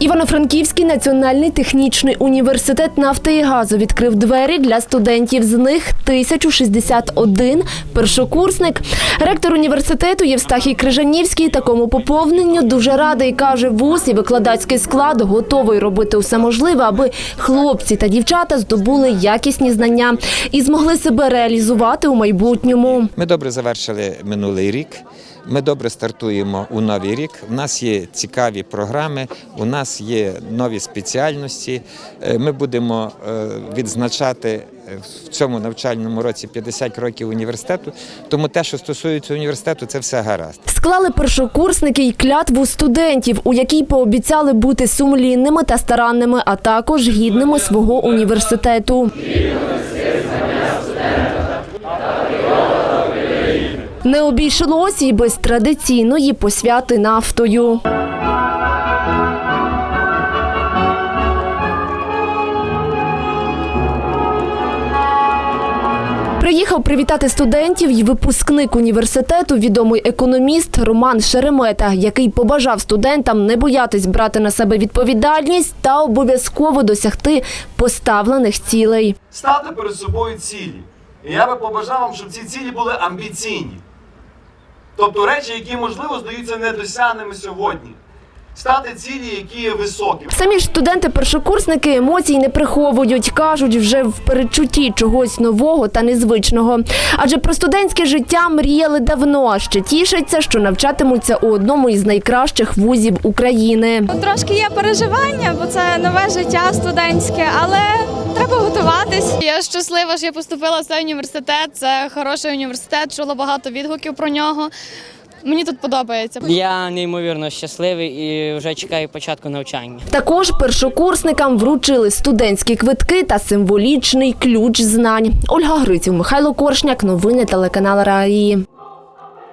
Івано-Франківський національний технічний університет нафти і газу відкрив двері для студентів. З них 1061 – першокурсник. Ректор університету Євстахій Крижанівський такому поповненню дуже радий. Каже, вуз і викладацький склад готовий робити все можливе, аби хлопці та дівчата здобули якісні знання і змогли себе реалізувати у майбутньому. Ми добре завершили минулий рік. Ми добре стартуємо у новий рік. У нас є цікаві програми, у нас є нові спеціальності. Е, Ми будемо е, відзначати е, в цьому навчальному році 50 років університету. Тому те, що стосується університету, це все гаразд. Склали першокурсники й клятву студентів, у якій пообіцяли бути сумлінними та старанними, а також гідними свого університету. Не обійшлося й без традиційної посвяти нафтою. Приїхав привітати студентів й випускник університету, відомий економіст Роман Шеремета, який побажав студентам не боятись брати на себе відповідальність та обов'язково досягти поставлених цілей. ставте перед собою цілі. І я би побажав вам, щоб ці цілі були амбіційні. Тобто речі, які, можливо, здаються недосягними сьогодні. Ставте цілі, які є високі. Самі ж студенти-першокурсники емоцій не приховують, кажуть вже в передчутті чогось нового та незвичного. Адже про студентське життя мріяли давно, а ще тішаться, що навчатимуться у одному із найкращих вузів України. Трошки є переживання, бо це нове життя студентське, але треба готуватись. Я щаслива, що я поступила в цей університет. Це хороший університет, чула багато відгуків про нього. Мені тут подобається. Я неймовірно щасливий і вже чекаю початку навчання. Також першокурсникам вручили студентські квитки та символічний ключ знань. Ольга Гриців, Михайло Коршняк. Новини телеканал Раї.